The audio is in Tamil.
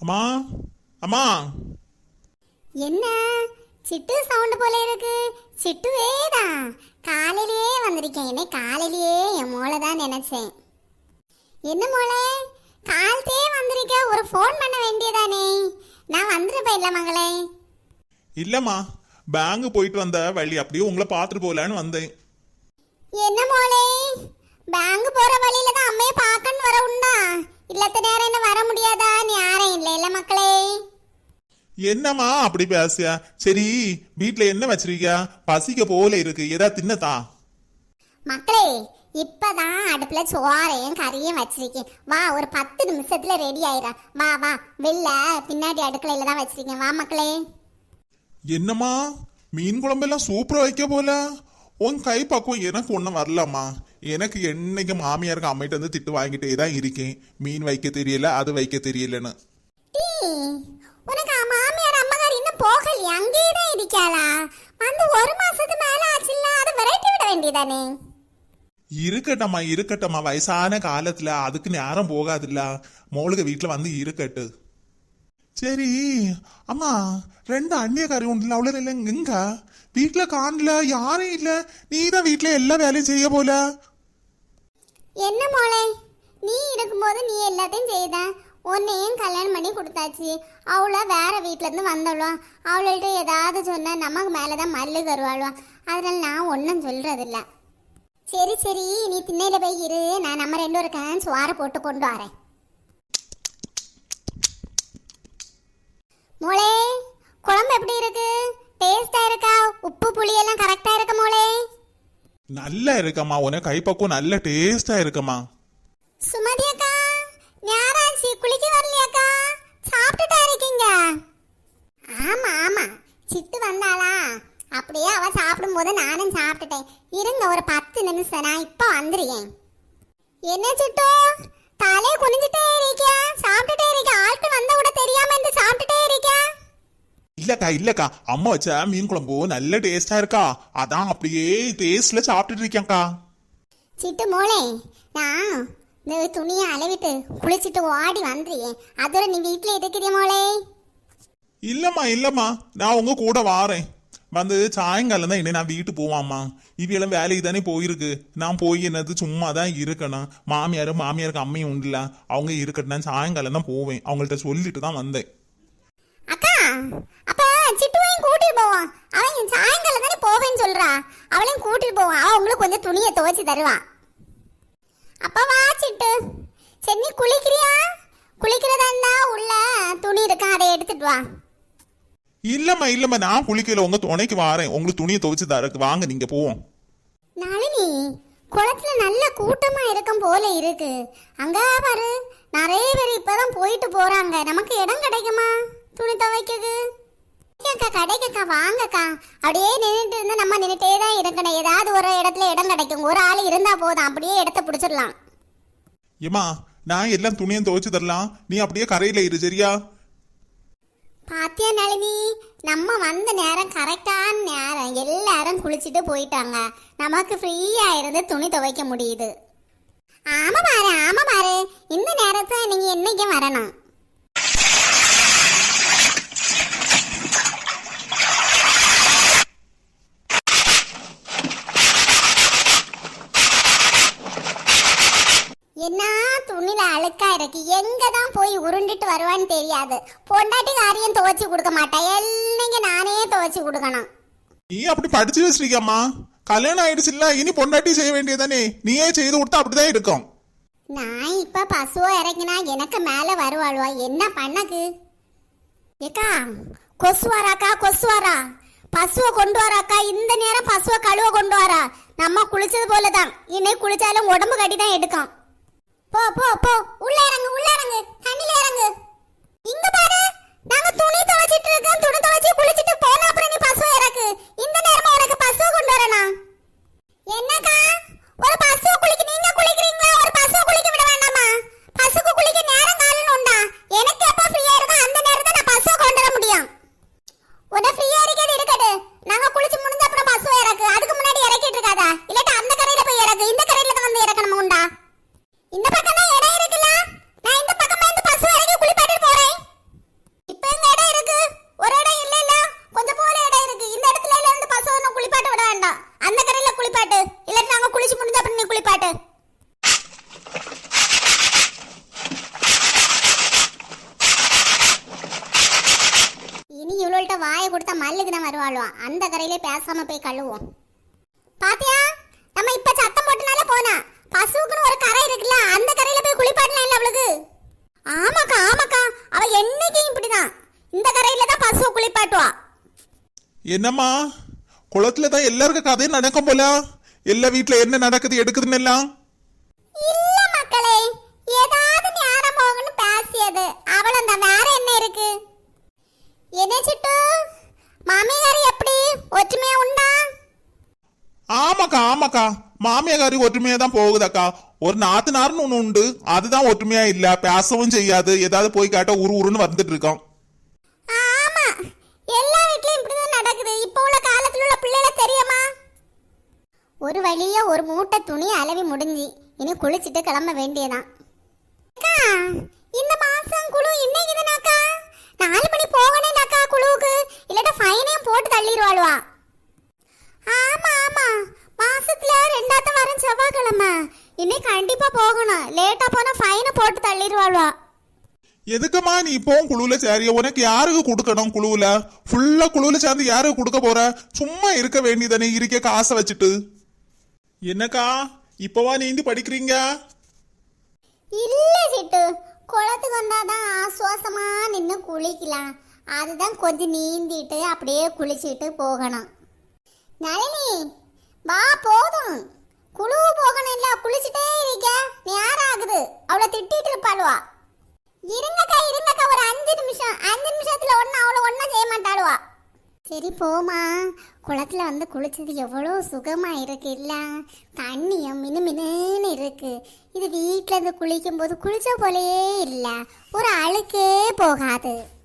அம்மா அம்மா. என்ன? சிட்டு சவுண்ட் போல இருக்கு. சிட்டுவே தான் காலையிலேயே வந்திருக்கேன். என்னை காலையிலேயே என் மோளை தான் நினைச்சேன். என்ன மோளே? காலத்தே வந்திருக்க. ஒரு ஃபோன் பண்ண வேண்டியதானே. நான் வந்துருப்பேன் இல்ல மகளே. இல்லம்மா. பேங்க் போயிட்டு வந்த வழி அப்படியே உங்களை பார்த்துட்டு போகலான்னு வந்தேன். என்ன மோளே? பேங்க் போற வழியில தான் அம்மையை பார்க்கன்னு வர உண்டா? இல்லத்த நேரம் என்ன வர முடியாதா? நீ இல்ல மக்களே. என்னம்மா அப்படி பேசியா சரி வீட்ல என்ன வச்சிருக்கியா பசிக்க போல இருக்கு. ஏதா தின்னதா? மக்களே இப்பதான் அடுப்புல சோறையும் கறியும் வச்சிருக்கேன். வா ஒரு பத்து நிமிஷத்துல ரெடி ஆயிரா. வா வா வெளில பின்னாடி அடுக்கலையில தான் வச்சிருக்கேன். வா மக்களே. என்னம்மா? மீன் குழம்பெல்லாம் சூப்பரா வைக்க போல. உன் கை பக்குவம் எனக்கு ஒன்றும் வரலம்மா. எனக்கு என்னைக்கு மாமியாருக்கு அம்மிட்ட வந்து திட்டு வாங்கிட்டே தான் இருக்கேன். மீன் வைக்க தெரியல அது வைக்க தெரியலன்னு டீ, உனக்கு அ- மாமியார் போகலையா அங்கேயே தான் இருக்காளா? வந்து ஒரு மாசத்துக்கு மேல ஆச்சுல்ல அதை விரட்டி விட வேண்டியதானே? இருக்கட்டம்மா இருக்கட்டம்மா. வயசான காலத்துல அதுக்கு நேரம் போகாதுல்ல. மோளுக வீட்டுல வந்து இருக்கட்டு. சரி அம்மா ரெண்டு அந்நியக்காரி உண்டுல அவ்வளோ இல்லை எங்க வீட்டுல காணல யாரும் இல்ல. நீ தான் வீட்டுல எல்லா வேலையும் செய்ய போல. என்ன மோளே? நீ இருக்கும்போது நீ எல்லாத்தையும் செய்த. உன்னையும் கல்யாணம் பண்ணி கொடுத்தாச்சு. அவளை வேற வீட்ல இருந்து வந்தவளும் அவள்கிட்ட ஏதாவது சொன்னா நமக்கு மேலதான் மல்லு கருவாளும் அதனால நான் ஒன்றும் சொல்றதில்ல. சரி சரி நீ திண்ணையில போய் இரு. நான் நம்ம ரெண்டு பேருக்கும் சுவார போட்டு கொண்டு வரேன். மோளே குழம்பு எப்படி இருக்கு? டேஸ்டா இருக்கா? உப்பு புளி எல்லாம் கரெக்டா இருக்கு மோளே? நல்லா இருக்கம்மா. உனக்கு கைப்பக்குவம் நல்ல டேஸ்டா இருக்கம்மா. சுமதி அக்கா ஞாராச்சி குளிக்க வரலையாக்கா சாப்பிட்டுட்டா இருக்கீங்க ஆமா ஆமா சிட்டு வந்தாளா அப்படியே அவ சாப்பிடும்போது நானும் சாப்பிட்டுட்டேன். இருங்க ஒரு பத்து நிமிஷம். நான் இப்போ வந்துருக்கேன். என்ன சிட்டு? தலையை குனிஞ்சிட்டே இருக்கியா? சாப்பிட்டுட்டே இருக்க ஆட்கள் வந்தா கூட தெரியாம இருந்து சாப்பிட்டுட்டே இருக்கியா? இல்லக்கா இல்லக்கா. அம்மா வச்ச மீன் குழம்பு நல்ல டேஸ்டா இருக்கா? அதான் அப்படியே டேஸ்ட்ல சாப்பிட்டுட்டு இருக்கேன்க்கா. சிட்டு மோளே நான் இந்த துணியை அளவிட்டு குளிச்சிட்டு ஓடி வந்துருக்கேன். அதோட நீ வீட்டில் இருக்கிறிய மோளே? இல்லம்மா இல்லம்மா. நான் உங்க கூட வாரேன். வந்து சாயங்காலம் தான் என்ன நான் வீட்டு போவாம்மா. இவையெல்லாம் வேலைக்கு தானே போயிருக்கு. நான் போய் என்னது சும்மா தான் இருக்கணும். மாமியாரும் மாமியாருக்கு அம்மையும் உண்டுல. அவங்க இருக்கட்டும் நான் சாயங்காலம் தான் போவேன். அவங்கள்ட்ட சொல்லிட்டு தான் வந்தேன். அக்கா அப்ப சிட்டுவையும் கூட்டிட்டு போவான் அவன் சாயங்காலம் தானே போவேன்னு சொல்றா. அவளையும் கூட்டிட்டு போவான் அவன் உங்களுக்கு கொஞ்சம் துணியை துவைச்சு தருவான் அப்ப வா சிட்டு. சரி நீ குளிக்கிறியா? குளிக்கிறதா இருந்தா உள்ள துணி இருக்கா அதை எடுத்துட்டு வா. இல்லம்மா இல்லம்மா நான் குளிக்கல. உங்க துணைக்கு வாரேன். உங்களுக்கு துணியை துவைச்சு தரக்கு வாங்க நீங்க போவோம். நளினி குளத்துல நல்ல கூட்டமா இருக்கும் போல இருக்கு. அங்க பாரு நிறைய பேர் இப்பதான் போயிட்டு போறாங்க. நமக்கு இடம் கிடைக்குமா? துணி துவைக்கிறது அக்கா கிடைக்கக்கா வாங்கக்கா. அப்படியே நின்றுட்டு இருந்தா நம்ம நின்றுட்டே தான் இருக்கணும். ஏதாவது ஒரு இடத்துல இடம் கிடைக்கும். ஒரு ஆள் இருந்தா போதும். அப்படியே இடத்த பிடிச்சிடலாம். ஏம்மா நான் எல்லாம் துணியும் துவைச்சு தரலாம். நீ அப்படியே கரையில இரு சரியா? பாத்தியா நளினி? நம்ம வந்த நேரம் கரெக்டான நேரம். எல்லாரும் குளிச்சுட்டு போயிட்டாங்க. நமக்கு ஃப்ரீயா இருந்து துணி துவைக்க முடியுது. ஆமா பாரு ஆமா பாரு. இந்த நேரத்தை நீங்க என்னைக்கும் வரணும் என்ன துணில அழுக்கா இருக்கு எங்க தான் போய் உருண்டுட்டு வருவான்னு தெரியாது. பொண்டாட்டி காரியம் துவைச்சு கொடுக்க மாட்டேன் என்னைக்கு நானே துவைச்சு கொடுக்கணும். நீ அப்படி படிச்சு வச்சிருக்கியம்மா. கல்யாணம் ஆயிடுச்சுல்ல இனி பொண்டாட்டி செய்ய வேண்டியதானே நீயே செய்து கொடுத்தா அப்படிதான் இருக்கும். நான் இப்ப பசுவை இறங்கினா எனக்கு மேல வருவாளுவா? என்ன பண்ணக்கு? ஏக்கா கொசு வராக்கா கொசு வரா பசுவை கொண்டு வராக்கா? இந்த நேரம் பசுவை கழுவ கொண்டு வரா. நம்ம குளிச்சது போலதான். இன்னைக்கு குளிச்சாலும் உடம்பு கட்டி தான் எடுக்கும். போ போ போ. உள்ள இறங்கு உள்ள இறங்கு. தண்ணில இறங்கு. இங்க பாரு. நாங்க துணி துவைச்சிட்டு இருக்கோம் துணி துவைச்சு குளிச்சிட்டு போன அப்புறம் நீ பசுவை இறக்கு இந்த நேரமா உனக்கு பசுவை கொண்டு வரணும் என்னக்கா ஒரு பசு குளிக்க நீங்க குளிக்கிறீங்களா ஒரு பசு குளிக்க விட வேண்டாமா பசுக்கு குளிக்க நேரம் காலம் உண்டா எனக்கு எப்ப ஃப்ரீயா இருக்கோ அந்த நேரத்தை நான் பசுவை கொண்டு வர முடியும் உன ஃப்ரீயா இருக்கிறது இருக்கட்டு நாங்க குளிச்சு முடிஞ்ச அப்புறம் பசு இறக்கு அதுக்கு முன்னாடி இறக்கிட்டு இருக்காதா இல்லாட்டி அந்த கரையில போய் இறக்கு இந்த கரையில தான் வந்து இறக்கணும் உண்டா இந்த பக்கம் தான் இடம் இருக்குல்ல நான் இந்த பக்கமா இருந்து பசு இறக்கி குளிப்பாட்டிட்டு போறேன் கொடுத்தா மல்லுக்கு தான் வருவாளுவான் அந்த கரையிலே பேசாம போய் கழுவோம் பாத்தியா? நம்ம இப்ப சத்தம் போட்டனால போனா பசுவுக்குன்னு ஒரு கரை இருக்குல்ல அந்த கரையில போய் குளிப்பாட்டலாம் இல்ல அவளுக்கு? ஆமாக்கா ஆமாக்கா. அவ என்னைக்கும் இப்படிதான். இந்த கரையில தான் பசுவை குளிப்பாட்டுவா. என்னம்மா? குளத்துல தான் எல்லாருக்கும் கதையும் நடக்கும் போல. எல்லா வீட்டுல என்ன நடக்குது எடுக்குதுன்னு எல்லாம் இல்ல மக்களே ஏதாவது நேரம் போகணும் பேசியது அவ்வளவுதான் வேற என்ன இருக்கு என்ன சிட்டு மாமியார் எப்படி ஒற்றுமையா உண்டா ஆமாக்கா மாமியாரி ஒற்றுமையா தான் போகுதாக்கா ஒரு நாத்தனார்னு ஒண்ணு உண்டு அதுதான் ஒற்றுமையா இல்ல பேசவும் செய்யாது ஏதாவது போய் கேட்டா உரு உருன்னு வந்துட்டு இருக்கோம் ஆமா எல்லா வீட்லயும் இப்படிதான் நடக்குது இப்போ உள்ள காலத்துல உள்ள பிள்ளைல தெரியுமா ஒரு வழியா ஒரு மூட்டை துணி அளவி முடிஞ்சு இனி குளிச்சிட்டு கிளம்ப வேண்டியதான் அக்கா, இந்த மாசம் குழு இன்னைக்கு தானக்கா நாலு மணி போகணும்னாக்கா குழுவுக்கு இல்லாட்ட ஃபைனையும் போட்டு தள்ளிடுவாளுவா ஆமா ஆமா இன்னைக்கு கண்டிப்பா போகணும். லேட்டா போனா ஃபைனை போட்டு தள்ளிடுவாளுவா. எதுக்குமா நீ இப்பவும் குழுவுல சேரிய? உனக்கு யாருக்கு கொடுக்கணும் குழுவுல? ஃபுல்லா குழுவுல சேர்ந்து யாருக்கு கொடுக்க போற? சும்மா இருக்க வேண்டியதானே இருக்க காசை வச்சுட்டு. என்னக்கா இப்பவா நீந்தி படிக்கிறீங்க? இல்ல சிட்டு. குளத்துக்கு வந்தாதான் ஆசுவாசமா நின்று குளிக்கலாம். அதுதான் கொஞ்சம் நீந்திட்டு அப்படியே குளிச்சுட்டு போகணும். நளினி வா போதும். குழு போகணும் இல்ல குளிச்சுட்டே இருக்க. நேரம் ஆகுது? அவளை திட்டிட்டு இருப்பாளுவா? இருங்கக்கா இருங்கக்கா ஒரு அஞ்சு நிமிஷம். அஞ்சு நிமிஷத்துல ஒன்னும் அவளை ஒன்னும் செய்ய மாட்டாளுவா? சரி போமா குளத்துல வந்து குளிச்சது எவ்வளோ சுகமா இருக்கு இல்ல? தண்ணியும் மினுமினுன்னு இருக்கு. இது வீட்டில் இருந்து குளிக்கும் போது குளிச்ச போலயே இல்ல. ஒரு அழுக்கே போகாது.